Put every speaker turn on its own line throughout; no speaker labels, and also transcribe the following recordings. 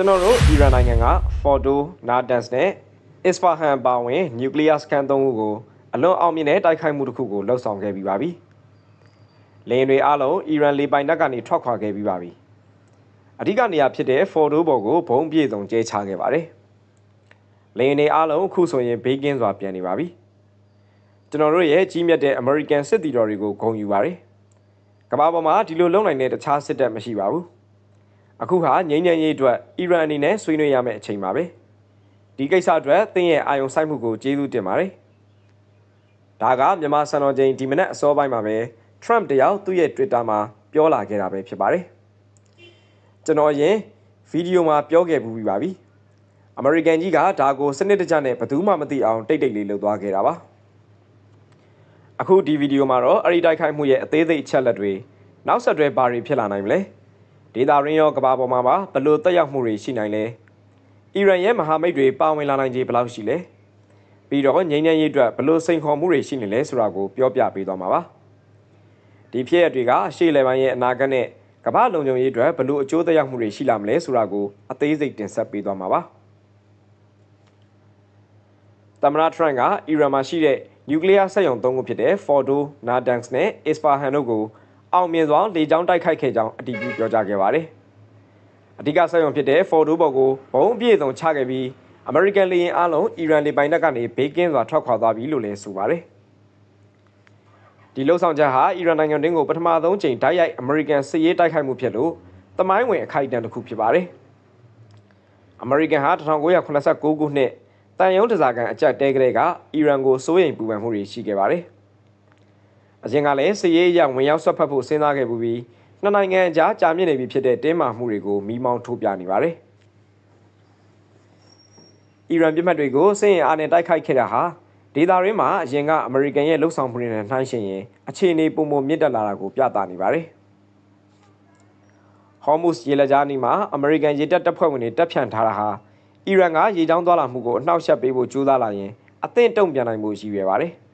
ကျွန်တော်တို့အီရန်နိုင်ငံက Fordo, Natanz နဲ့ Isfahan ပါဝင်နျူကလ িয়ার စခန်းသုံးခုကိုအလွန်အောင်မြင်တဲ့တိုက်ခိုက်မှုတစ်ခုကိုလှုပ်ဆောင်ခဲ့ပြီးပါပြီ။လေယာဉ်တွေအားလုံးအီရန်လေပိုင်နက်ကနေထွက်ခွာခဲ့ပြီးပါပြီ။အဓိကနေရာဖြစ်တဲ့ Fordo ပေါ်ကိုဘုံပြေဆုံးကျဲချခဲ့ပါတယ်။လေယာဉ်တွေအားလုံးအခုဆိုရင်ဘေးကင်းစွာပြန်နေပါပြီ။ကျွန်တော်တို့ရဲ့ကြီးမြတ်တဲ့ American စစ်သည်တော်တွေကိုဂုဏ်ယူပါတယ်။ကမ္ဘာပေါ်မှာဒီလိုလုံနိုင်တဲ့တခြားစစ်တပ်မရှိပါဘူး။ အခုဟာငြိမ်းချမ်းရေးအတွက်အီရန်အနေနဲ့ဆွေးနွေးရမယ့်အချိန်ပါပဲဒီကိစ္စအတွက်သင်ရဲ့အာယုံစိုက်မှုကိုကျေးဇူးတင်ပါတယ်ဒါကမြန်မာစံတော်ချိန်ဒီမနက်အစောပိုင်းမှာပဲ Trump တယောက်သူ့ရဲ့ Twitter မှာပြောလာခဲ့တာပဲဖြစ်ပါတယ်ကျွန်တော်ရင်ဗီဒီယိုမှာပြောခဲ့ပူပြီးပါပြီအမေရိကန်ကြီးကဒါကိုစနစ်တကျနဲ့ဘယ်သူမှမသိအောင်တိတ်တိတ်လေးလုပ်သွားခဲ့တာပါအခုဒီဗီဒီယိုမှာတော့အရိတိုက်ခိုက်မှုရဲ့အသေးစိတ်ချက်လက်တွေနောက်ဆက်တွဲဘာတွေဖြစ်လာနိုင်မလဲ ဒေတာရင်းရောကဘာပေါ်မှာပါဘလို့တက်ရောက်မှုတွေရှိနိုင်လဲအီရန်ရဲ့မဟာမိတ်တွေပါဝင်လာနိုင်ခြေဘယ်လောက်ရှိလဲပြီးတော့ငြိမ်းချမ်းရေးအတွက်ဘလို့စိန်ခေါ်မှုတွေရှိနေလဲဆိုတာကိုပြောပြပေးသွားမှာပါဒီဖြစ်ရပ်တွေကရှေ့လေပိုင်းရဲ့အနာဂတ်နဲ့ကမ္ဘာလုံခြုံရေးအတွက်ဘလို့အကျိုးသက်ရောက်မှုတွေရှိလာမလဲဆိုတာကိုအသေးစိတ်တင်ဆက်ပေးသွားမှာပါသမ္မတထရန့်ကအီရန်မှာရှိတဲ့နျူကလ িয়ার စက်ရုံသုံးခုဖြစ်တဲ့ Fordo, Natanz နဲ့ Isfahan တို့ကို အောင်မြင်စွာလေကြောင်းတိုက်ခိုက်ခဲ့ကြောင်းအတည်ပြုပြောကြားခဲ့ပါတယ်။အဓိကဆက်ရုံဖြစ်တဲ့ Fordo ဘော်ကိုဘုံအပြည့်စုံချခဲ့ပြီး American လေယာဉ်အားလုံးအီရန်လေပိုင်နက်ကနေဘေးကင်းစွာထွက်ခွာသွားပြီလို့လည်းဆိုပါတယ်။ဒီလှုပ်ဆောင်ချက်ဟာအီရန်နိုင်ငံတွင်းကိုပထမဆုံးချိန်တိုက်ရိုက် American စစ်ရေးတိုက်ခိုက်မှုဖြစ်လို့တမိုင်းဝင်အခိုက်အတန့်တစ်ခုဖြစ်ပါတယ်။ American ဟာ1989ခုနှစ်တန်ယုံတစားကန်အကြက်တဲကလေးကအီရန်ကိုစိုးရိမ်ပူပန်မှုတွေရှိခဲ့ပါတယ်။ အရင်ကလည်းစစ်ရေးအရဝင်ရောက်ဆွတ်ဖက်ဖို့စဉ်းစားခဲ့ပူပြီးနှစ်နိုင်ငံအကြားကြာမြင့်နေပြီဖြစ်တဲ့တင်းမာမှုတွေကိုမီးမောင်းထိုးပြနေပါတယ်။အီရန်ပြည်မှတ်တွေကိုစစ်ရင်အားနဲ့တိုက်ခိုက်ခဲ့တာဟာဒေသရင်းမှာအရင်ကအမေရိကန်ရဲ့လှုပ်ဆောင်မှုတွေနဲ့နှိုင်းယှဉ်ရင်အခြေအနေပုံပုံမြင့်တက်လာတာကိုပြသနေပါတယ်။ဟော်မုစ်ရေလက်ကြားနီမှာအမေရိကန်ရေတပ်တပ်ဖွဲ့ဝင်တွေတပ်ဖြန့်ထားတာဟာအီရန်ကရေချောင်းသွားလာမှုကိုအနှောက်အယှက်ပေးဖို့ကြိုးစားလာရင်အသင့်တုံ့ပြန်နိုင်မှုရှိရပါတယ်။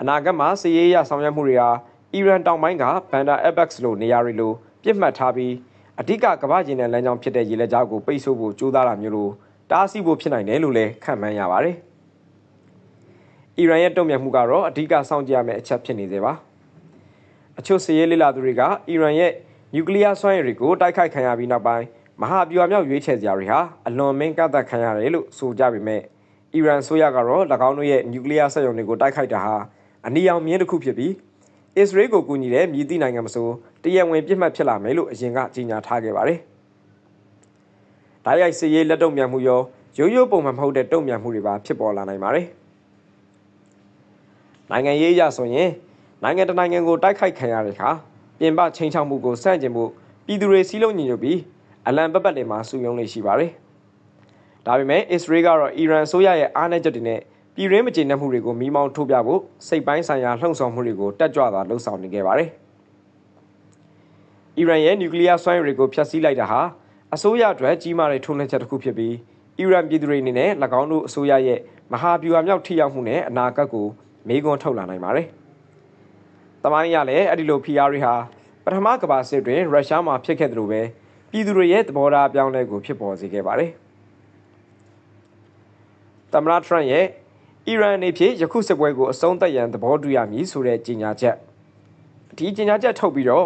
အနာဂတ်မှာစည်ရေးရဆောင်ရွက်မှုတွေဟာအီရန်တောင်ပိုင်းကဘန်ဒါအက်ဘက်စ်လိုနေရာတွေလိုပြစ်မှတ်ထားပြီးအဓိကကမ္ဘာကျင်းတဲ့လမ်းကြောင်းဖြစ်တဲ့ရေလက်ကြားကိုပိတ်ဆို့ဖို့ကြိုးစားတာမျိုးလိုတားဆီးဖို့ဖြစ်နိုင်တယ်လို့လည်းခန့်မှန်းရပါတယ်။အီရန်ရဲ့တုံ့ပြန်မှုကတော့အဓိကစောင့်ကြည့်ရမယ့်အချက်ဖြစ်နေသေးပါ။အချို့စည်ရေးလေလာသူတွေကအီရန်ရဲ့နျူကလ িয়ার စွမ်းရည်တွေကိုတိုက်ခိုက်ခံရပြီးနောက်ပိုင်းမဟာဗျူဟာမြောက်ရွေးချယ်စရာတွေဟာအလွန်မင်းကန့်သက်ခံရတယ်လို့ဆိုကြပေမဲ့အီရန်ဆိုရကတော့၎င်းတို့ရဲ့နျူကလ িয়ার စက်ရုံတွေကိုတိုက်ခိုက်တာဟာ အနီရောင်မြင်းတစ်ခုဖြစ်ပြီးအစ္စရေးကိုကူညီတဲ့မြည်သည့်နိုင်ငံမဆိုတရဝင်ပြစ်မှတ်ဖြစ်လာမယ်လို့အရင်ကကြေညာထားခဲ့ပါတယ်။ဒါရိုက်စည်ရေးလက်တုံ့ပြန်မှုရောရိုးရိုးပုံမှန်မဟုတ်တဲ့တုံ့ပြန်မှုတွေပါဖြစ်ပေါ်လာနိုင်ပါတယ်။နိုင်ငံရေးအရဆိုရင်နိုင်ငံတကာနိုင်ငံကိုတိုက်ခိုက်ခံရတဲ့အခါပြင်ပချိန်ချောက်မှုကိုစန့်ကျင်မှုပြည်သူတွေစီးလုံးညီညွတ်ပြီးအလံပပတ်တွေမှာစုယုံနေရှိပါတယ်။ဒါပေမဲ့အစ္စရေးကတော့အီရန်ဆိုရရဲ့အားနည်းချက်တွေနဲ့ ပြည်ရင်းမကျေနပ်မှုတွေကိုမိမောင်းထုတ်ပြဖို့စိတ်ပိုင်းဆိုင်ရာလှုံ့ဆော်မှုတွေကိုတက်ကြွစွာလှုံ့ဆော်နေခဲ့ပါတယ်။အီရန်ရဲ့နျူကလ িয়ার စွမ်းရည်တွေကိုဖျက်ဆီးလိုက်တာဟာအစိုးရအတွက်ကြီးမားတဲ့ထုံးနှက်ချက်တစ်ခုဖြစ်ပြီးအီရန်ပြည်သူတွေအနေနဲ့၎င်းတို့အစိုးရရဲ့မဟာဗျူဟာမြောက်ထိရောက်မှုနဲ့အနာဂတ်ကိုမေးခွန်းထုတ်လာနိုင်ပါတယ်။တမိုင်းရလည်းအဲ့ဒီလို PR တွေဟာပထမကမ္ဘာစစ်တွင်ရုရှားမှာဖြစ်ခဲ့သလိုပဲပြည်သူတွေရဲ့သဘောထားအပြောင်းလဲကိုဖြစ်ပေါ်စေခဲ့ပါတယ်။သမ္မတထရန့်ရဲ့ အီရန်အနေဖြင့်ယခုစစ်ပွဲကိုအဆုံးသတ်ရန်သဘောတူရမည်ဆိုတဲ့ကြေညာချက်ဒီကြေညာချက်ထုတ်ပြီးတော့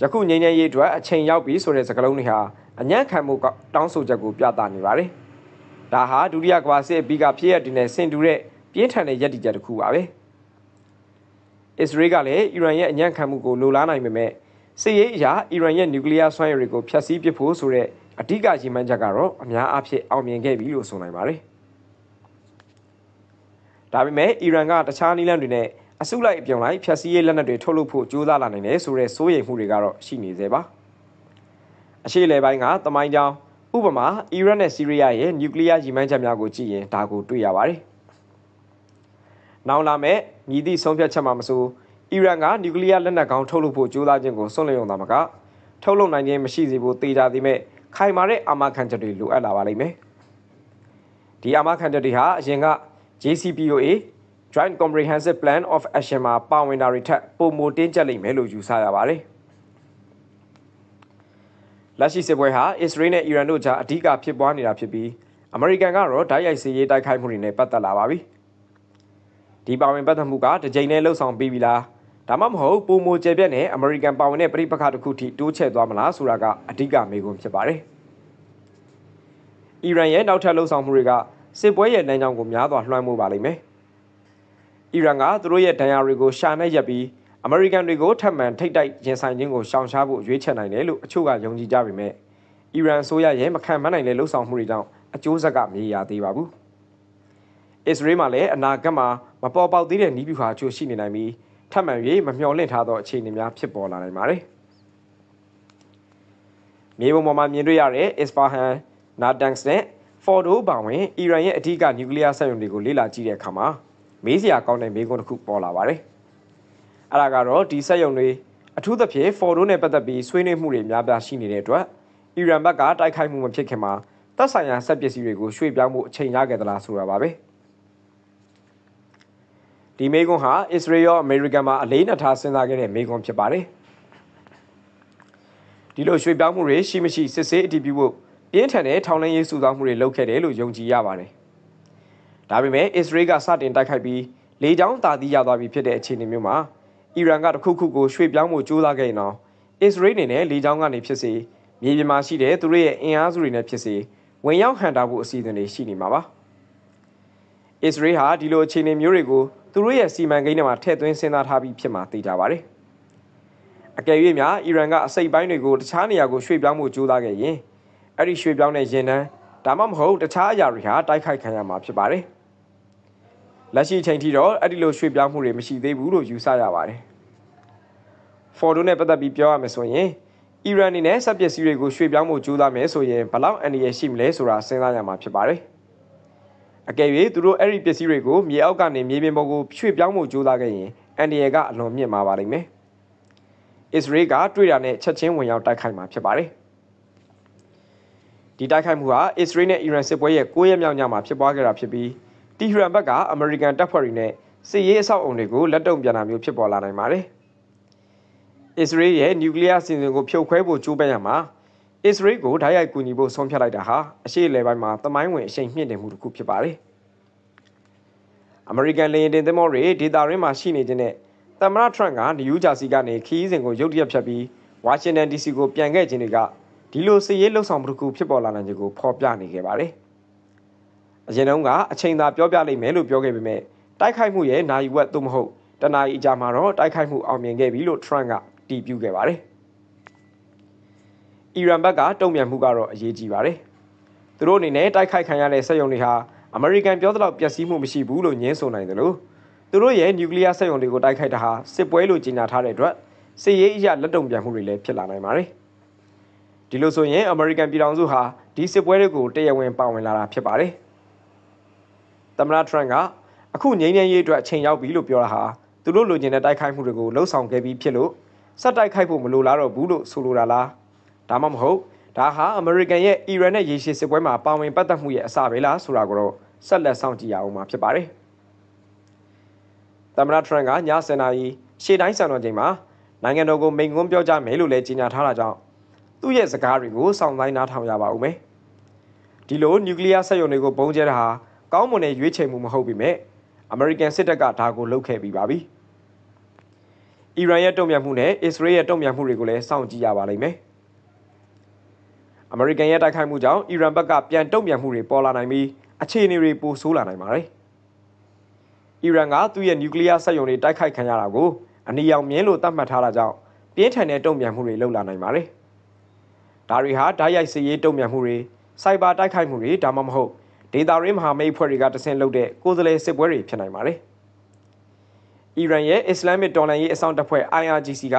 ယခုငြိမ်းချမ်းရေးအတွက်အချိန်ရောက်ပြီဆိုတဲ့စကားလုံးတွေဟာအညံ့ခံမှုတောင်းဆိုချက်ကိုပြသနေပါတယ်။ဒါဟာဒုတိယကမ္ဘာစစ်အပြီးကဖြစ်ရတဲ့ဆင်တူတဲ့ပြင်းထန်တဲ့ရည်တည်ချက်တစ်ခုပါပဲ။အစ္စရေးကလည်းအီရန်ရဲ့အညံ့ခံမှုကိုလိုလားနိုင်ပေမဲ့စစ်ရေးအရာအီရန်ရဲ့နျူကလ িয়ার စွမ်းရည်တွေကိုဖျက်ဆီးပစ်ဖို့ဆိုတဲ့အဓိကရည်မှန်းချက်ကတော့အများအားဖြင့်အောင်မြင်ခဲ့ပြီလို့ဆိုနိုင်ပါတယ်။ ဒါပေမဲ့အီရန်ကတခြားနည်းလမ်းတွေနဲ့အစုလိုက်အပြုံလိုက်ဖျက်ဆီးရေးလက်နက်တွေထုတ်လုပ်ဖို့ကြိုးစားလာနိုင်တယ်ဆိုတဲ့စိုးရိမ်မှုတွေကတော့ရှိနေသေးပါအရှိလေပိုင်းကတမိုင်းကြောင်းဥပမာအီရတ်နဲ့ဆီးရီးယားရဲ့နျူကလ িয়ার ရည်မှန်းချက်များကိုကြည့်ရင်ဒါကိုတွေ့ရပါတယ်။နောက်လာမဲ့မြည်သည့်ဆုံးဖြတ်ချက်မှမဆိုအီရန်ကနျူကလ িয়ার လက်နက်ကောင်းထုတ်လုပ်ဖို့ကြိုးစားခြင်းကိုစွန့်လျုံတာမကထုတ်လုပ်နိုင်ခြင်းမရှိစေဖို့တေချာသည်မဲ့ခိုင်မာတဲ့အာမခံချက်တွေလိုအပ်လာပါလိမ့်မယ်။ဒီအာမခံချက်တွေဟာအရင်က JCPOA Joint Comprehensive Plan of Action မှာပါဝင်တာတွေထက်ပိုမိုတင်းကျပ်လိမ့်မယ်လို့ယူဆရပါတယ်။လက်ရှိစစ်ပွဲဟာအစ္စရေးနဲ့အီရန်တို့ကြားအဓိကဖြစ်ပွားနေတာဖြစ်ပြီးအမေရိကန်ကတော့ဓာတ်ရိုက်စစ်ရေးတိုက်ခိုက်မှုတွေနဲ့ပတ်သက်လာပါပြီဒီပါဝင်ပတ်သက်မှုကတစ်ကြိမ်နဲ့လှုပ်ဆောင်ပြီးပြီလားဒါမှမဟုတ်ပုံမိုကျယ်ပြက်နဲ့အမေရိကန်ပါဝင်တဲ့ပြည်ပခါတစ်ခုထိတိုးချဲ့သွားမလားဆိုတာကအဓိကမေးခွန်းဖြစ်ပါတယ်အီရန်ရဲ့နောက်ထပ်လှုပ်ဆောင်မှုတွေက စစ်ပွဲရဲ့လမ်းကြောင်းကိုများစွာလွှမ်းမိုးပါလိမ့်မယ်အီရန်ကသူတို့ရဲ့ဒဏ်ရာတွေကိုရှာနဲ့ရက်ပြီးအမေရိကန်တွေကိုထပ်မံထိတ်တိုက်ရင်ဆိုင်ခြင်းကိုရှောင်ရှားဖို့ရွေးချယ်နိုင်တယ်လို့အချို့ကယုံကြည်ကြပေမဲ့အီရန်ဆိုရရဲ့မခံမနိုင်တဲ့လှုပ်ဆောင်မှုတွေကြောင့်အကျိုးဆက်ကမရေရာသေးပါဘူး။အစ္စရေးမှာလည်းအနာဂတ်မှာမပေါ်ပေါက်သေးတဲ့နီးပြူဟာအချို့ရှိနေနိုင်ပြီးထပ်မံ၍မမျှော်လင့်ထားသောအခြေအနေများဖြစ်ပေါ်လာနိုင်ပါတယ်။မြေပုံပေါ်မှာမြင်တွေ့ရတဲ့ Isfahan, Natanz နဲ့ Fordo ပါဝင်အီရန်ရဲ့အထူးကနျူကလ িয়ার စက်ရုံတွေကိုလေ့လာကြည့်တဲ့အခါမှာမေးစရာကောင်းတဲ့မေးခွန်းတစ်ခုပေါ်လာပါတယ်။အဲ့ဒါကတော့ဒီစက်ရုံတွေအထူးသဖြင့် Fordo နဲ့ပတ်သက်ပြီးဆွေးနွေးမှုတွေများပြားရှိနေတဲ့အတွက်အီရန်ဘက်ကတိုက်ခိုက်မှုမဖြစ်ခင်မှာတပ်ဆိုင်ရာစက်ပစ္စည်းတွေကိုရွှေ့ပြောင်းမှုအချိန်ရခဲ့သလားဆိုတာပါပဲဒီမေကွန်ဟာအစ္စရေးရောအမေရိကန်မှာအလေးနက်ထားစဉ်းစားခဲ့တဲ့မေကွန်ဖြစ်ပါတယ်ဒီလိုရွှေ့ပြောင်းမှုတွေရှိမရှိစစ်ဆေးအတည်ပြုဖို့ ပြင်းထန်တဲ့ထောင်လှမ်းရေးစုဆောင်းမှုတွေလုပ်ခဲ့တယ်လို့ယုံကြည်ရပါတယ်ဒါပေမဲ့အစ္စရေးကစတင်တိုက်ခိုက်ပြီးလေကြောင်းတာသီးရသွားပြီဖြစ်တဲ့အခြေအနေမျိုးမှာအီရန်ကတခုခုကိုရွှေ့ပြောင်းမှုကြိုးစားခဲ့ရင်တော့အစ္စရေးအနေနဲ့လေကြောင်းကနေဖြစ်စေမြေပြင်မှာရှိတဲ့သူတို့ရဲ့အင်အားစုတွေနဲ့ဖြစ်စေဝင်ရောက်ဟန်တာဖို့အစီအစဉ်တွေရှိနေမှာပါအစ္စရေးဟာဒီလိုအခြေအနေမျိုးတွေကိုသူတို့ရဲ့စီမံကိန်းတွေမှာထည့်သွင်းစဉ်းစားထားပြီးဖြစ်မှာသိကြပါတယ်အကယ်၍များအီရန်ကအစိတ်ပိုင်းတွေကိုတခြားနေရာကိုရွှေ့ပြောင်းမှုကြိုးစားခဲ့ရင် အဲ့ဒီရွှေ့ပြောင်းတဲ့ရင်တန်းဒါမှမဟုတ်တခြားအရာတွေဟာတိုက်ခိုက်ခံရမှာဖြစ်ပါတယ်လက်ရှိအချိန်ထိတော့အဲ့ဒီလိုရွှေ့ပြောင်းမှုတွေမရှိသေးဘူးလို့ယူဆရပါတယ်။ Ford နဲ့ပတ်သက်ပြီးပြောရမယ်ဆိုရင်အီရန်အနေနဲ့စက်ပစ္စည်းတွေကိုရွှေ့ပြောင်းမှုကြိုးစားမယ်ဆိုရင်ဘလောက်အန္တရာယ်ရှိမလဲဆိုတာစဉ်းစားရမှာဖြစ်ပါတယ်။အကယ်၍သူတို့အဲ့ဒီပစ္စည်းတွေကိုမြေအောက်ကနေမြေပြင်ပေါ်ကိုရွှေ့ပြောင်းမှုကြိုးစားခဲ့ရင်အန္တရာယ်ကအလွန်မြင့်မာပါလိမ့်မယ်။အစ္စရေးကတွေ့တာနဲ့ချက်ချင်းဝင်ရောက်တိုက်ခိုက်မှာဖြစ်ပါတယ်။ ဒီတိုက်ခိုက်မှုဟာအစ္စရေးနဲ့အီရန်စစ်ပွဲရဲ့9ရက်မြောက်ညမှာဖြစ်ပွားခဲ့တာဖြစ်ပြီးတီဟရန်ဘက်ကအမေရိကန်တပ်ဖွဲ့တွေနဲ့စစ်ရေးအဆောက်အုံတွေကိုလက်တုံပြန်တာမျိုးဖြစ်ပေါ်လာနိုင်ပါတယ်။အစ္စရေးရဲ့နျူကလ িয়ার စီစဉ်ကိုဖြုတ်ခွဲဖို့ကြိုးပမ်းရမှာအစ္စရေးကိုဓာတ်ရိုက်ကူညီဖို့ဆုံးဖြတ်လိုက်တာဟာအရှိလေပိုင်းမှာသမိုင်းဝင်အရှိန်မြင့်တင်မှုတစ်ခုဖြစ်ပါတယ်။အမေရိကန်လေယာဉ်တင်သင်္ဘောတွေဒေတာရင်းမှာရှိနေခြင်းနဲ့သမ္မတထရန့်ကနယူးဂျာစီကနေခီးစဉ်ကိုရုတ်တရက်ဖြတ်ပြီးဝါရှင်တန် DC ကိုပြန်ခဲ့ခြင်းတွေက ဒီလိုစစ်ရေးလှုပ်ဆောင်မှုတစ်ခုဖြစ်ပေါ်လာနိုင်ခြင်းကိုဖော်ပြနေခဲ့ပါတယ်။အရင်တုန်းကအချိန်သာပြောပြလိုက်မယ်လို့ပြောခဲ့ပေမဲ့တိုက်ခိုက်မှုရဲ့နိုင်ဝက်သို့မဟုတ်တနာရီအကြာမှာတော့တိုက်ခိုက်မှုအောင်မြင်ခဲ့ပြီလို့ Trump ကတီးပြခဲ့ပါတယ်။အီရန်ဘက်ကတုံ့ပြန်မှုကတော့အရေးကြီးပါတယ်။သူတို့အနေနဲ့တိုက်ခိုက်ခံရတဲ့စက်ရုံတွေဟာအမေရိကန်ပြောသလောက်ပျက်စီးမှုမရှိဘူးလို့ညင်းဆိုနိုင်တယ်လို့သူတို့ရဲ့နျူကလ িয়ার စက်ရုံတွေကိုတိုက်ခိုက်တာဟာစစ်ပွဲလို့ကြေညာထားတဲ့အတွက်စစ်ရေးအရာလက်တုံ့ပြန်မှုတွေလည်းဖြစ်လာနိုင်ပါတယ်။ ဒီလိုဆိုရင်အမေရိကန်ပြည်ထောင်စုဟာဒီစစ်ပွဲတွေကိုတရားဝင်ပါဝင်လာတာဖြစ်ပါတယ်။သမ္မတထရန့်ကအခုငြိမ်းချမ်းရေးအတွက်အချိန်ရောက်ပြီလို့ပြောတာဟာသူတို့လိုချင်တဲ့တိုက်ခိုက်မှုတွေကိုလှုံ့ဆော်ခဲ့ပြီးဖြစ်လို့စက်တိုက်ခိုက်ဖို့မလိုလားတော့ဘူးလို့ဆိုလိုတာလားဒါမှမဟုတ်ဒါဟာအမေရိကန်ရဲ့အီရန်နဲ့ရေရှည်စစ်ပွဲမှာပါဝင်ပတ်သက်မှုရဲ့အစပဲလားဆိုတာကိုတော့ဆက်လက်စောင့်ကြည့်ရအောင်မှာဖြစ်ပါတယ်သမ္မတထရန့်ကည7:00နာရီရှေ့တိုင်းစံတော်ချိန်မှာနိုင်ငံတော်ကိုမိန့်ခွန်းပြောကြားမယ်လို့လည်းကြေညာထားတာကြောင့် သူ့ရဲ့စကားတွေကိုစောင့်တိုင်းနားထောင်ရပါဦးမယ်ဒီလိုနျူကလ িয়ার စက်ရုံတွေကိုပုံကျဲတာဟာကောင်းမွန်တဲ့ရွေးချယ်မှုမဟုတ်ပေမဲ့အမေရိကန်စစ်တပ်ကဒါကိုလုပ်ခဲ့ပြီးပါပြီ။အီရန်ရဲ့တုံ့ပြန်မှုနဲ့အစ္စရေးရဲ့တုံ့ပြန်မှုတွေကိုလည်းစောင့်ကြည့်ရပါလိမ့်မယ်။အမေရိကန်ရဲ့တိုက်ခိုက်မှုကြောင့်အီရန်ဘက်ကပြန်တုံ့ပြန်မှုတွေပေါ်လာနိုင်ပြီးအခြေအနေတွေပိုဆိုးလာနိုင်ပါတယ်။အီရန်ကသူ့ရဲ့နျူကလ িয়ার စက်ရုံတွေတိုက်ခိုက်ခံရတာကိုအနီရောင်မြင်းလို့သတ်မှတ်ထားတာကြောင့်ပြင်းထန်တဲ့တုံ့ပြန်မှုတွေလုပ်လာနိုင်ပါတယ်။ ဒါတွေဟာဓာတ်ရိုက်စစ်ရေးတုံ့ပြန်မှုတွေစိုက်ဘာတိုက်ခိုက်မှုတွေဒါမှမဟုတ်ဒေတာရင်းမဟာမိတ်ဖွဲ့တွေကတဆင့်လုပ်တဲ့ကိုယ်စားလှယ်စစ်ပွဲတွေဖြစ်နိုင်ပါတယ်။အီရန်ရဲ့အစ္စလာမစ်တော်လှန်ရေးအဆောင်တပ်ဖွဲ့ IRGC က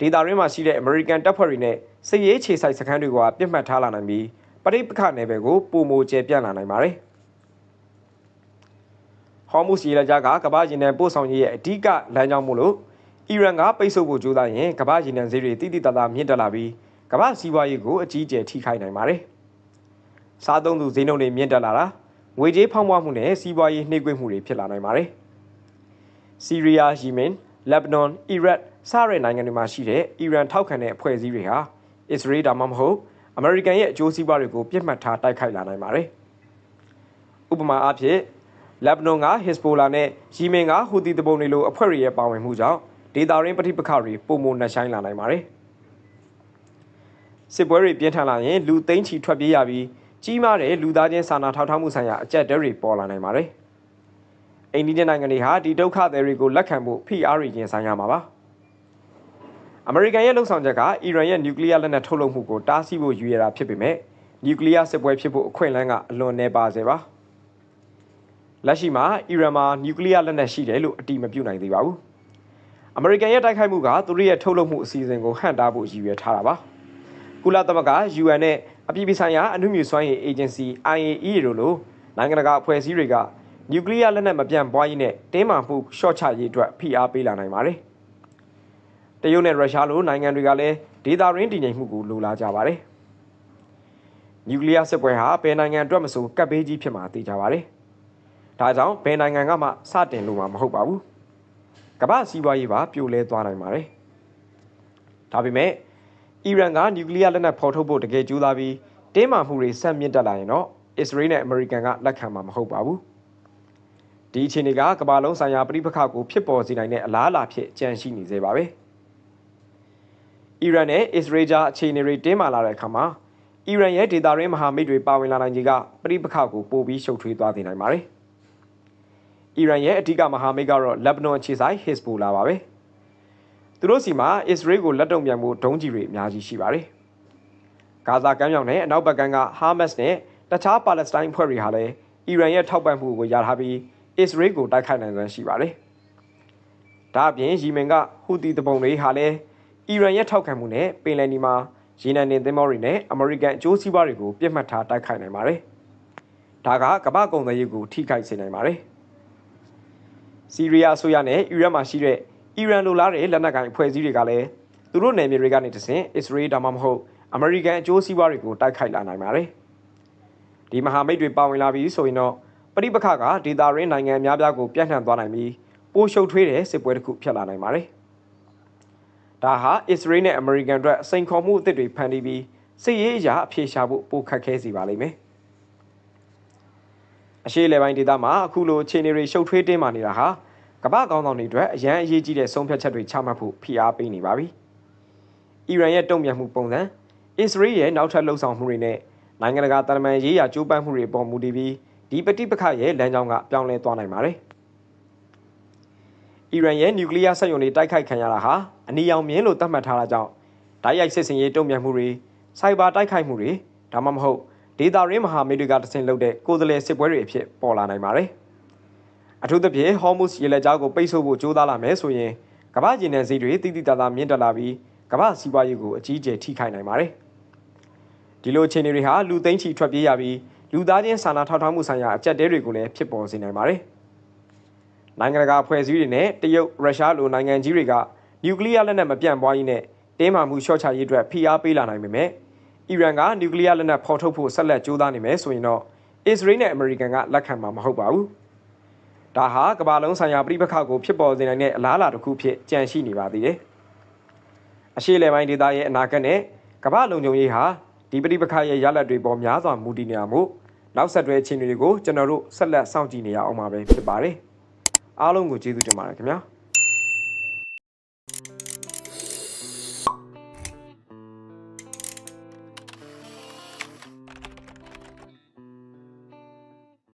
ဒေတာရင်းမှာရှိတဲ့အမေရိကန်တပ်ဖွဲ့တွေနဲ့စစ်ရေးခြေဆိုင်စခန်းတွေကပြစ်မှတ်ထားလာနိုင်ပြီးပရိပခနယ်ပယ်ကိုပုံမိုကျဲပြန့်လာနိုင်ပါတယ်။ဟော်မုစ်ရေလက်ကြားကကမ္ဘာရင်နံပို့ဆောင်ရေးရဲ့အဓိကလမ်းကြောင်းမို့လို့အီရန်ကပိတ်ဆို့ဖို့ကြိုးစားရင်ကမ္ဘာရင်နံဈေးတွေတိတိတသားမြင့်တက်လာပြီး ကမ္ဘာစီးပွားရေးကိုအကြီးအကျယ်ထိခိုက်နိုင်ပါတယ်။စားသုံးသူဈေးနှုန်းတွေမြင့်တက်လာတာငွေကြေးဖောင်းပွားမှုနဲ့စီးပွားရေးနှိမ့်ကွေးမှုတွေဖြစ်လာနိုင်ပါတယ်။ဆီးရီးယား၊ယီမင်၊လက်ဘနွန်၊အီရတ်စတဲ့နိုင်ငံတွေမှာရှိတဲ့အီရန်ထောက်ခံတဲ့အဖွဲ့အစည်းတွေဟာအစ္စရေးဒါမှမဟုတ်အမေရိကန်ရဲ့အကျိုးစီးပွားတွေကိုပြစ်မှတ်ထားတိုက်ခိုက်လာနိုင်ပါတယ်။ဥပမာအားဖြင့်လက်ဘနွန်ကဟစ်စဘိုလာနဲ့ယီမင်ကဟူသီတပုံတွေလိုအဖွဲ့တွေရဲ့ပါဝင်မှုကြောင့်ဒေတာရင်းပဋိပက္ခတွေပုံမနှက်ဆိုင်လာနိုင်ပါတယ်။ စစ်ပွဲတွေပြင်းထန်လာရင်လူသိန်းချီထွက်ပြေးရပြီးကြီးမားတဲ့လူသားချင်းစာနာထောက်ထားမှုဆိုင်ရာအကြက်တဲတွေပေါ်လာနိုင်ပါတယ်။အိန္ဒိယနိုင်ငံတွေဟာဒီဒုက္ခသည်တွေကိုလက်ခံဖို့ဖိအားတွေရင်ဆိုင်ရမှာပါ။အမေရိကန်ရဲ့လှုပ်ဆောင်ချက်ကအီရန်ရဲ့နျူကလ িয়ার လက်နက်ထုတ်လုပ်မှုကိုတားဆီးဖို့ရည်ရွယ်တာဖြစ်ပေမဲ့နျူကလ িয়ার စစ်ပွဲဖြစ်ဖို့အခွင့်အလမ်းကအလွန်နည်းပါးစေပါ။လက်ရှိမှာအီရန်မှာနျူကလ িয়ার လက်နက်ရှိတယ်လို့အတိမပြုနိုင်သေးပါဘူး။အမေရိကန်ရဲ့တိုက်ခိုက်မှုကသူတို့ရဲ့ထုတ်လုပ်မှုအစီအစဉ်ကိုဟန့်တားဖို့ရည်ရွယ်ထားတာပါ။ ကုလသမဂ္ဂ UN နဲ့အပြည်ပြည်ဆိုင်ရာအမှုမြူစွမ်းရည် agency IAEA တို့လိုနိုင်ငံတကာအဖွဲ့အစည်းတွေကနျူကလ িয়ার လက်နက်မပြန့်ပွားရေးနဲ့တင်းမာမှုရှော့ချရေးအတွက်ဖိအားပေးလာနိုင်ပါတယ်။တရုတ်နဲ့ရုရှားလိုနိုင်ငံတွေကလည်းဒေသရင်းတည်ငြိမ်မှုကိုလိုလားကြပါတယ်။နျူကလ িয়ার စစ်ပွဲဟာဘယ်နိုင်ငံအတွက်မဆိုကပ်ဘေးကြီးဖြစ်မှာသိကြပါတယ်။ဒါကြောင့်ဘယ်နိုင်ငံကမှစတင်လို့မှာမဟုတ်ပါဘူး။ကမ္ဘာစီးပွားရေးပါပြိုလဲသွားနိုင်ပါတယ်။ဒါပေမဲ့ အီရန်ကနျူကလ িয়ার လက်နက်ဖော်ထုတ်ဖို့တကယ်ကြိုးစားပြီးတင်းမာမှုတွေဆက်မြင့်တက်လာရင်တော့အစ္စရေးနဲ့အမေရိကန်ကလက်ခံမှာမဟုတ်ပါဘူး။ဒီအခြေအနေကကမ္ဘာလုံးဆိုင်ရာပြည်ပခါကိုဖြစ်ပေါ်စေနိုင်တဲ့အလားအလာဖြစ်ကြန့်ရှိနေသေးပါပဲ။အီရန်နဲ့အစ္စရေးကြားအခြေအနေတွေတင်းမာလာတဲ့အခါမှာအီရန်ရဲ့ဒေတာရင်းမဟာမိတ်တွေပါဝင်လာနိုင်ကြီးကပြည်ပခါကိုပိုပြီးရှုပ်ထွေးသွားစေနိုင်ပါတယ်။အီရန်ရဲ့အဓိကမဟာမိတ်ကတော့လက်ဘနွန်အခြေဆိုင်ဟစ်စဘိုလာပါပဲ။ သူတို့စီမှာအစ္စရေးကိုလက်တုံပြန်မှုဒုံးကြီးတွေအများကြီးရှိပါတယ်။ဂါဇာကမ်းမြောင်နဲ့အနောက်ဘက်ကမ်းကဟာမတ်စ်နဲ့တခြားပါလက်စတိုင်းဖွဲ့တွေဟာလည်းအီရန်ရဲ့ထောက်ပံ့မှုကိုရထားပြီးအစ္စရေးကိုတိုက်ခိုက်နိုင်စွမ်းရှိပါတယ်။ဒါအပြင်ယီမင်ကဟူသီတပုံတွေဟာလည်းအီရန်ရဲ့ထောက်ခံမှုနဲ့ပင်လယ်နီမှာရေနံတင်သင်္ဘောတွေနဲ့အမေရိကန်အကျိုးစီးပွားတွေကိုပြစ်မှတ်ထားတိုက်ခိုက်နိုင်ပါတယ်။ဒါကကမ္ဘာကုန်သွယ်ရေးကိုထိခိုက်စေနိုင်ပါတယ်။စီးရီးယားအစိုးရနဲ့အီရတ်မှာရှိတဲ့ အီရန်လိုလားတဲ့လက်နက်ကိုင်အဖွဲ့အစည်းတွေကလည်းသူတို့နယ်မြေတွေကနေတဆင့်အစ္စရေးဒါမှမဟုတ်အမေရိကန်အကျိုးစီးပွားတွေကိုတိုက်ခိုက်လာနိုင်ပါတယ်။ဒီမဟာမိတ်တွေပါဝင်လာပြီးဆိုရင်တော့ပဋိပက္ခကဒေတာရင်းနိုင်ငံအများပြားကိုပြန့်နှံ့သွားနိုင်ပြီးပိုရှုပ်ထွေးတဲ့စစ်ပွဲတစ်ခုဖြစ်လာနိုင်ပါတယ်။ဒါဟာအစ္စရေးနဲ့အမေရိကန်အတွက်စိန်ခေါ်မှုအသစ်တွေဖန်တီးပြီးစစ်ရေးအရာအပြေရှားဖို့ပိုခက်ခဲစေပါလိမ့်မယ်။အရှေ့အလယ်ပိုင်းဒေသမှာအခုလိုအခြေအနေတွေရှုပ်ထွေးတင်းမာနေတာဟာ ကမ္ဘာကောင်းဆောင်တွေအတွက်အရန်အရေးကြီးတဲ့ဆုံးဖြတ်ချက်တွေချမှတ်ဖို့ဖိအားပေးနေပါပြီ။အီရန်ရဲ့တုံ့ပြန်မှုပုံစံအစ္စရေးရဲ့နောက်ထပ်လှုံ့ဆော်မှုတွေနဲ့နိုင်ငံတကာတာလမန်ရေးရာကြိုးပမ်းမှုတွေပေါ်မူတည်ပြီးဒီပဋိပက္ခရဲ့လမ်းကြောင်းကပြောင်းလဲသွားနိုင်ပါတယ်။အီရန်ရဲ့နျူကလ িয়ার စက်ရုံတွေတိုက်ခိုက်ခံရတာဟာအနီရောင်မြင်းလို့သတ်မှတ်ထားတာကြောင့်ဓာတ်ရိုက်စစ်စင်ရေးတုံ့ပြန်မှုတွေစိုက်ဘာတိုက်ခိုက်မှုတွေဒါမှမဟုတ်ဒေတာရင်းမဟာမိတ်တွေကတဆင့်လုပ်တဲ့ကိုယ်စားလှယ်စစ်ပွဲတွေအဖြစ်ပေါ်လာနိုင်ပါတယ်။ အထူးသဖြင့်ဟော်မုစ်ရေလက်ကြားကိုပိတ်ဆို့ဖို့ကြိုးစားလာမယ်ဆိုရင်ကမ္ဘာကျင်တဲ့ဈေးတွေတိတိတသားမြင့်တက်လာပြီးကမ္ဘာစီးပွားရေးကိုအကြီးအကျယ်ထိခိုက်နိုင်ပါတယ်။ဒီလိုအခြေအနေတွေဟာလူသိန်းချီထွက်ပြေးရပြီးလူသားချင်းစာနာထောက်ထားမှုဆိုင်ရာအကြက်တဲတွေကိုလည်းဖြစ်ပေါ်စေနိုင်ပါတယ်။နိုင်ငံတကာအဖွဲ့အစည်းတွေနဲ့တရုတ်ရုရှားလိုနိုင်ငံကြီးတွေကနျူကလ িয়ার လက်နက်မပြန့်ပွားရေးနဲ့တင်းမာမှုလျှော့ချရေးအတွက်ဖိအားပေးလာနိုင်ပေမဲ့အီရန်ကနျူကလ িয়ার လက်နက်ဖော်ထုတ်ဖို့ဆက်လက်ကြိုးစားနေမယ်ဆိုရင်တော့အစ္စရေးနဲ့အမေရိကန်ကလက်ခံမှာမဟုတ်ပါဘူး။ ဒါဟာကမ္ဘာလုံးဆိုင်ရာပြည်ပခါကိုဖြစ်ပေါ်စေနိုင်တဲ့အလားအလာတစ်ခုဖြစ်ကြန့်ရှိနေပါသေးတယ်။အရှေ့လယ်ပိုင်းဒေသရဲ့အနာဂတ်နဲ့ကမ္ဘာလုံခြုံရေးဟာဒီပြည်ပခါရဲ့ရလဒ်တွေပေါ်များစွာမူတည်နေရမှုနောက်ဆက်တွဲအခြေအနေတွေကိုကျွန်တော်တို့ဆက်လက်စောင့်ကြည့်နေရအောင်ပါပဲဖြစ်ပါတယ်။အားလုံးကိုကျေးဇူးတင်ပါတယ်ခင်ဗျာ။